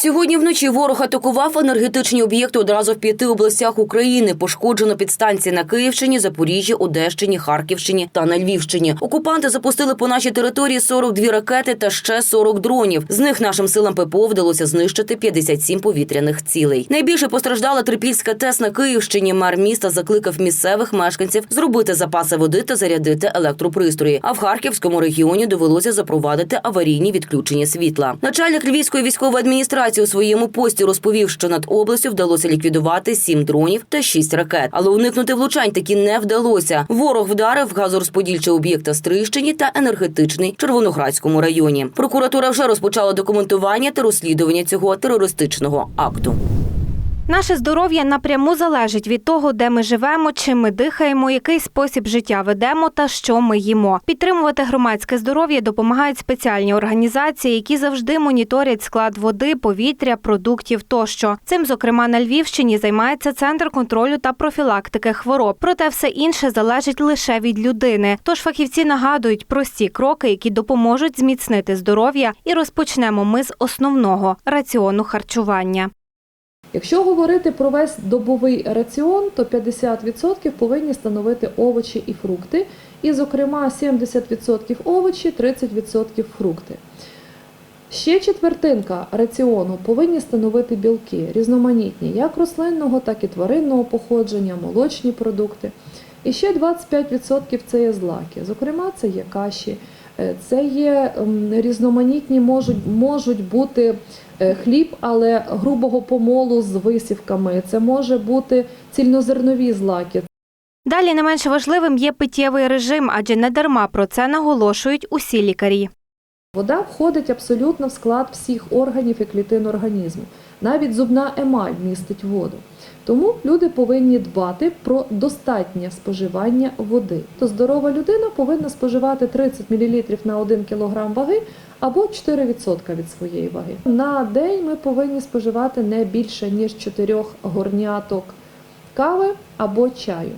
Сьогодні вночі ворог атакував енергетичні об'єкти одразу в п'яти областях України. Пошкоджено підстанції на Київщині, Запоріжжі, Одещині, Харківщині та на Львівщині. Окупанти запустили по нашій території 42 ракети та ще 40 дронів. З них нашим силам ППО вдалося знищити 57 повітряних цілей. Найбільше постраждала Трипільська ТЕС на Київщині. Мер міста закликав місцевих мешканців зробити запаси води та зарядити електропристрої. А в Харківському регіоні довелося запровадити аварійні відключення світла. Начальник Львівської військової адміністрації у своєму пості розповів, що над областю вдалося ліквідувати сім дронів та шість ракет, але уникнути влучань таки не вдалося. Ворог вдарив газорозподільчі об'єкта Стрищині та енергетичний Червоноградському районі. Прокуратура вже розпочала документування та розслідування цього терористичного акту. Наше здоров'я напряму залежить від того, де ми живемо, чим ми дихаємо, який спосіб життя ведемо та що ми їмо. Підтримувати громадське здоров'я допомагають спеціальні організації, які завжди моніторять склад води, повітря, продуктів тощо. Цим, зокрема, на Львівщині займається центр контролю та профілактики хвороб. Проте все інше залежить лише від людини. Тож фахівці нагадують прості кроки, які допоможуть зміцнити здоров'я, і розпочнемо ми з основного раціону харчування. Якщо говорити про весь добовий раціон, то 50% повинні становити овочі і фрукти, і, зокрема, 70% овочі, 30% фрукти. Ще четвертинка раціону повинні становити білки, різноманітні, як рослинного, так і тваринного походження, молочні продукти. І ще 25% це є злаки. Зокрема, це є каші, е, це є ем, різноманітні, можуть, можуть бути хліб, але грубого помолу з висівками. Це може бути цільнозернові злаки, Далі не менш важливим є питєвий режим, адже не дарма про це наголошують усі лікарі. Вода входить абсолютно в склад всіх органів і клітин організму. Навіть зубна емаль містить воду. Тому люди повинні дбати про достатнє споживання води. То здорова людина повинна споживати 30 мл на 1 кг ваги або 4% від своєї ваги. На день ми повинні споживати не більше ніж 4 горняток кави або чаю.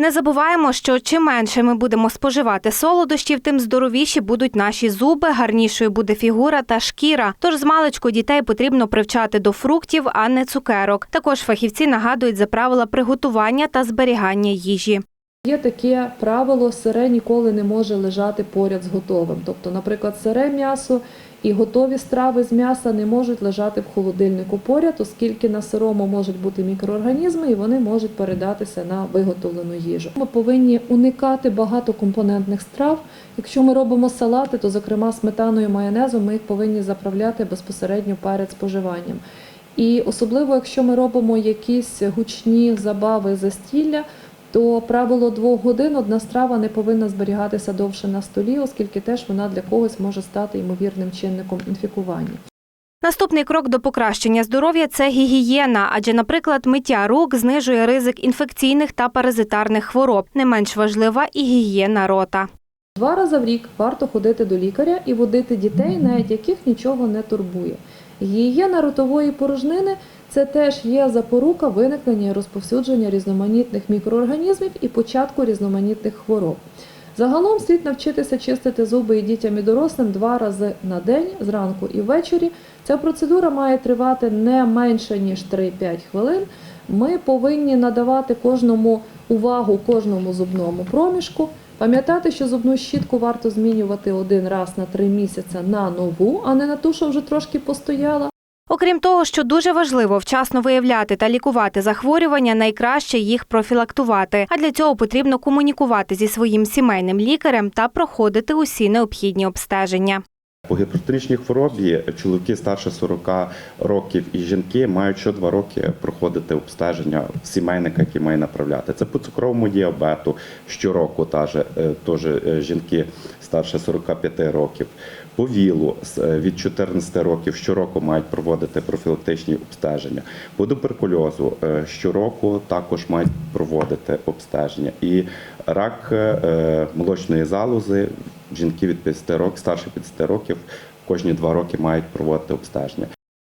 Не забуваємо, що чим менше ми будемо споживати солодощів, тим здоровіші будуть наші зуби, гарнішою буде фігура та шкіра. Тож з маличку дітей потрібно привчати до фруктів, а не цукерок. Також фахівці нагадують за правила приготування та зберігання їжі. Є таке правило, сире ніколи не може лежати поряд з готовим. Тобто, наприклад, сире м'ясо і готові страви з м'яса не можуть лежати в холодильнику поряд, оскільки на сирому можуть бути мікроорганізми і вони можуть передатися на виготовлену їжу. Ми повинні уникати багатокомпонентних страв. Якщо ми робимо салати, то зокрема сметаною майонезом ми їх повинні заправляти безпосередньо перед споживанням. І особливо, якщо ми робимо якісь гучні забави застілля, то правило двох годин одна страва не повинна зберігатися довше на столі, оскільки теж вона для когось може стати ймовірним чинником інфікування. Наступний крок до покращення здоров'я це гігієна, адже, наприклад, миття рук знижує ризик інфекційних та паразитарних хвороб. Не менш важлива і гігієна рота. Два рази в рік варто ходити до лікаря і водити дітей, навіть яких нічого не турбує. Гігієна ротової порожнини це теж є запорука виникнення і розповсюдження різноманітних мікроорганізмів і початку різноманітних хвороб. Загалом слід навчитися чистити зуби і дітям і дорослим два рази на день, зранку і ввечері. Ця процедура має тривати не менше ніж 3-5 хвилин. Ми повинні надавати кожному увагу кожному зубному проміжку. Пам'ятати, що зубну щітку варто змінювати один раз на три місяці на нову, а не на ту, що вже трошки постояла. Окрім того, що дуже важливо вчасно виявляти та лікувати захворювання, найкраще їх профілактувати. А для цього потрібно комунікувати зі своїм сімейним лікарем та проходити усі необхідні обстеження. По гіпертонічній хворобі чоловіки старше 40 років і жінки мають що два роки проходити обстеження сімейника, який має направляти. Це по цукровому діабету щороку, е, теж е, жінки старше 45 років. По ВІЛу е, від 14 років щороку мають проводити профілактичні обстеження. По туберкульозу щороку також мають проводити обстеження. І рак молочної залози жінки від 50 років, старше 50 років, кожні два роки мають проводити обстеження.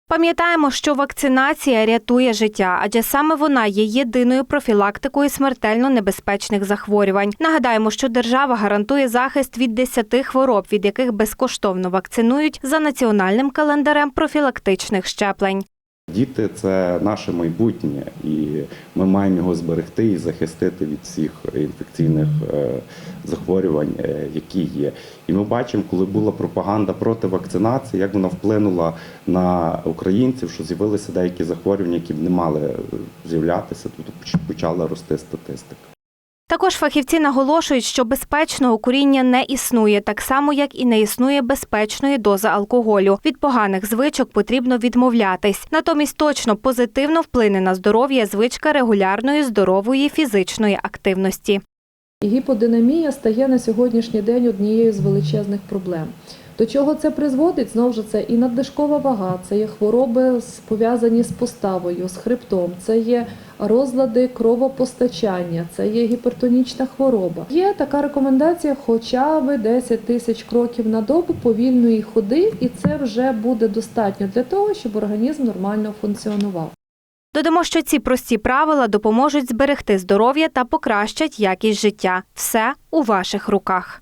Пам'ятаємо, що вакцинація рятує життя, адже саме вона є єдиною профілактикою смертельно небезпечних захворювань. Нагадаємо, що держава гарантує захист від 10 хвороб, від яких безкоштовно вакцинують за національним календарем профілактичних щеплень. Діти це наше майбутнє, і ми маємо його зберегти і захистити від всіх інфекційних е, захворювань, е, які є. І ми бачимо, коли була пропаганда проти вакцинації, як вона вплинула на українців, що з'явилися деякі захворювання, які б не мали е, з'являтися. Тобто почала рости статистика. Також фахівці наголошують, що безпечного куріння не існує, так само як і не існує безпечної дози алкоголю. Від поганих звичок потрібно відмовлятись. Натомість точно позитивно вплине на здоров'я звичка регулярної здорової фізичної активності. Гіподинамія стає на сьогоднішній день однією з величезних проблем. До чого це призводить? Знову ж це і надлишкова вага, це є хвороби пов'язані з поставою, з хребтом, це є розлади кровопостачання, це є гіпертонічна хвороба. Є така рекомендація хоча б 10 тисяч кроків на добу повільної ходи, і це вже буде достатньо для того, щоб організм нормально функціонував. Додамо, що ці прості правила допоможуть зберегти здоров'я та покращать якість життя. Все у ваших руках.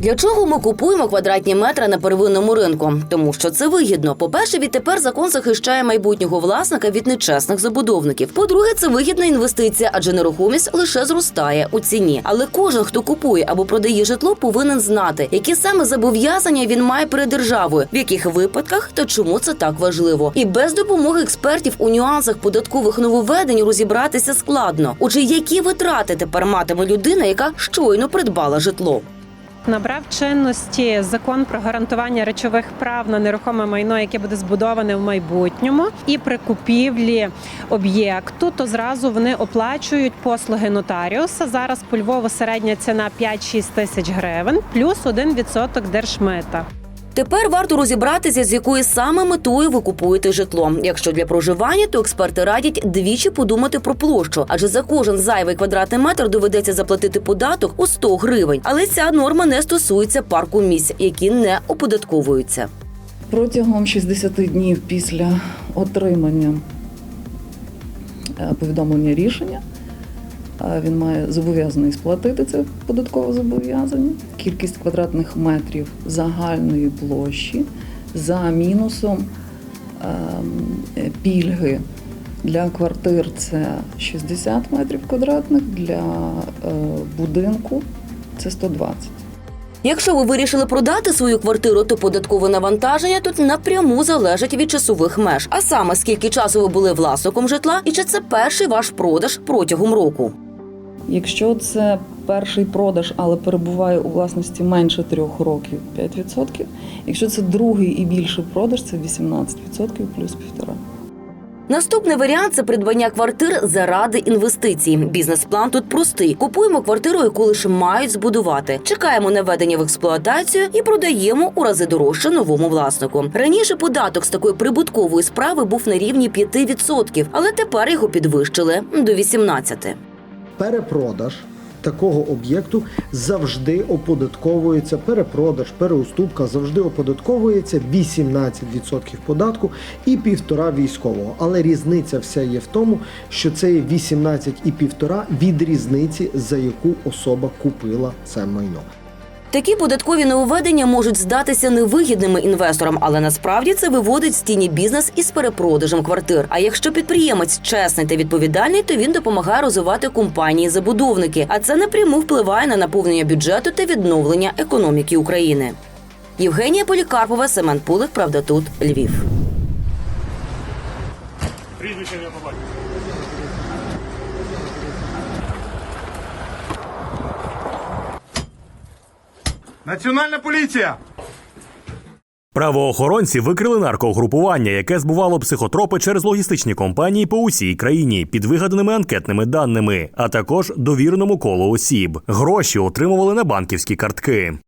Для чого ми купуємо квадратні метри на первинному ринку? Тому що це вигідно. По-перше, відтепер закон захищає майбутнього власника від нечесних забудовників. По-друге, це вигідна інвестиція, адже нерухомість лише зростає у ціні. Але кожен, хто купує або продає житло, повинен знати, які саме зобов'язання він має перед державою, в яких випадках та чому це так важливо. І без допомоги експертів у нюансах податкових нововведень розібратися складно. Отже, які витрати тепер матиме людина, яка щойно придбала житло? Набрав чинності закон про гарантування речових прав на нерухоме майно, яке буде збудоване в майбутньому, і при купівлі об'єкту, то зразу вони оплачують послуги нотаріуса. Зараз по Львову середня ціна 5-6 тисяч гривень, плюс 1% держмита. Тепер варто розібратися, з якою саме метою ви купуєте житло. Якщо для проживання, то експерти радять двічі подумати про площу, адже за кожен зайвий квадратний метр доведеться заплатити податок у 100 гривень. Але ця норма не стосується парку місць, які не оподатковуються. Протягом 60 днів після отримання е, повідомлення рішення він має зобов'язаний сплатити це податкове зобов'язання. Кількість квадратних метрів загальної площі за мінусом ем, пільги для квартир це 60 метрів квадратних, для е, будинку це 120. Якщо ви вирішили продати свою квартиру, то податкове навантаження тут напряму залежить від часових меж. А саме скільки часу ви були власником житла, і чи це перший ваш продаж протягом року. Якщо це перший продаж, але перебуває у власності менше трьох років 5%. Якщо це другий і більший продаж, це 18% плюс півтора. Наступний варіант це придбання квартир заради інвестицій. Бізнес-план тут простий. Купуємо квартиру, яку лише мають збудувати. Чекаємо на введення в експлуатацію і продаємо у рази дорожче новому власнику. Раніше податок з такої прибуткової справи був на рівні 5%, але тепер його підвищили до 18%. Перепродаж такого об'єкту завжди оподатковується. Перепродаж, переуступка завжди оподатковується 18% податку і півтора військового. Але різниця вся є в тому, що це є 18,5 від різниці, за яку особа купила це майно. Такі податкові нововведення можуть здатися невигідними інвесторам, але насправді це виводить з тіні бізнес із перепродажем квартир. А якщо підприємець чесний та відповідальний, то він допомагає розвивати компанії-забудовники, а це напряму впливає на наповнення бюджету та відновлення економіки України. Євгенія Полікарпова, Семен Пулик, правда тут Львів. Прізвище Національна поліція! Правоохоронці викрили наркогрупування, яке збувало психотропи через логістичні компанії по усій країні під вигаданими анкетними даними, а також довіреному колу осіб. Гроші отримували на банківські картки.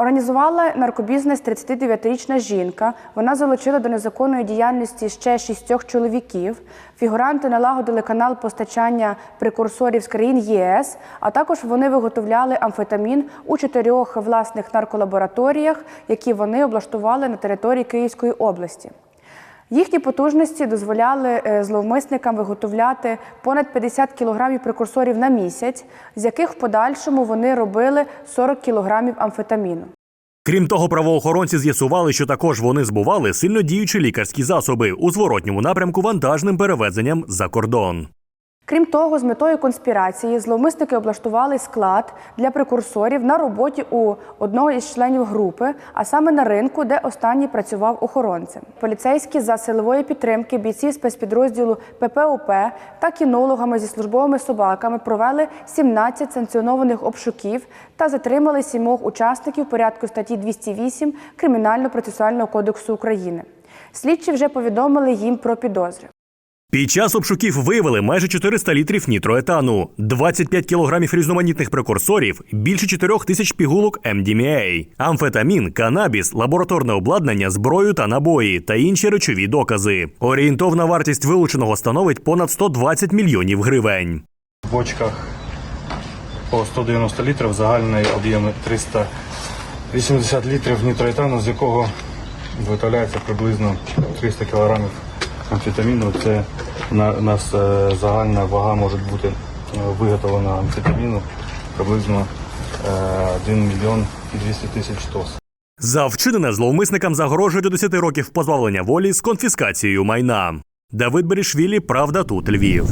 Організувала наркобізнес 39-річна жінка. Вона залучила до незаконної діяльності ще шістьох чоловіків. Фігуранти налагодили канал постачання прекурсорів з країн ЄС, а також вони виготовляли амфетамін у чотирьох власних нарколабораторіях, які вони облаштували на території Київської області. Їхні потужності дозволяли е, зловмисникам виготовляти понад 50 кілограмів прекурсорів на місяць, з яких в подальшому вони робили 40 кілограмів амфетаміну. Крім того, правоохоронці з'ясували, що також вони збували сильно діючі лікарські засоби у зворотньому напрямку вантажним перевезенням за кордон. Крім того, з метою конспірації зловмисники облаштували склад для прекурсорів на роботі у одного із членів групи, а саме на ринку, де останній працював охоронцем. Поліцейські за силової підтримки бійців спецпідрозділу ППОП та кінологами зі службовими собаками провели 17 санкціонованих обшуків та затримали сімох учасників порядку статті 208 Кримінально-процесуального кодексу України. Слідчі вже повідомили їм про підозри. Під час обшуків виявили майже 400 літрів нітроетану, 25 кілограмів різноманітних прекурсорів, більше 4 тисяч пігулок MDMA, амфетамін, канабіс, лабораторне обладнання, зброю та набої та інші речові докази. Орієнтовна вартість вилученого становить понад 120 мільйонів гривень. В бочках по 190 літрів, загальний об'єм 380 літрів нітроетану, з якого виготовляється приблизно 300 кілограмів амфетаміну. Це на нас е, загальна вага може бути е, виготовлена амфетаміну приблизно е, 1 мільйон і 200 тисяч доз. За вчинене зловмисникам загрожує до 10 років позбавлення волі з конфіскацією майна. Давид Берішвілі, Правда тут Львів.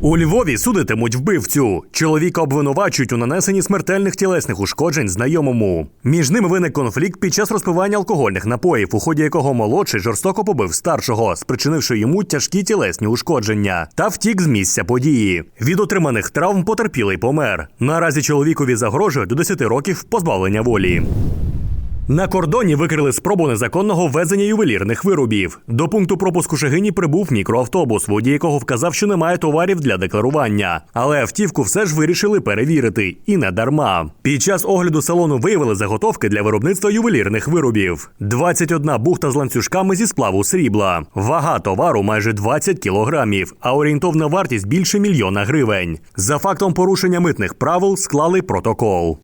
У Львові судитимуть вбивцю. Чоловіка обвинувачують у нанесенні смертельних тілесних ушкоджень знайомому. Між ними виник конфлікт під час розпивання алкогольних напоїв, у ході якого молодший жорстоко побив старшого, спричинивши йому тяжкі тілесні ушкодження, та втік з місця події. Від отриманих травм потерпілий помер. Наразі чоловікові загрожує до 10 років позбавлення волі. На кордоні викрили спробу незаконного ввезення ювелірних виробів. До пункту пропуску Шегині прибув мікроавтобус, водій якого вказав, що немає товарів для декларування. Але автівку все ж вирішили перевірити і не дарма. Під час огляду салону виявили заготовки для виробництва ювелірних виробів: 21 бухта з ланцюжками зі сплаву срібла. Вага товару майже 20 кілограмів, а орієнтовна вартість більше мільйона гривень. За фактом порушення митних правил склали протокол.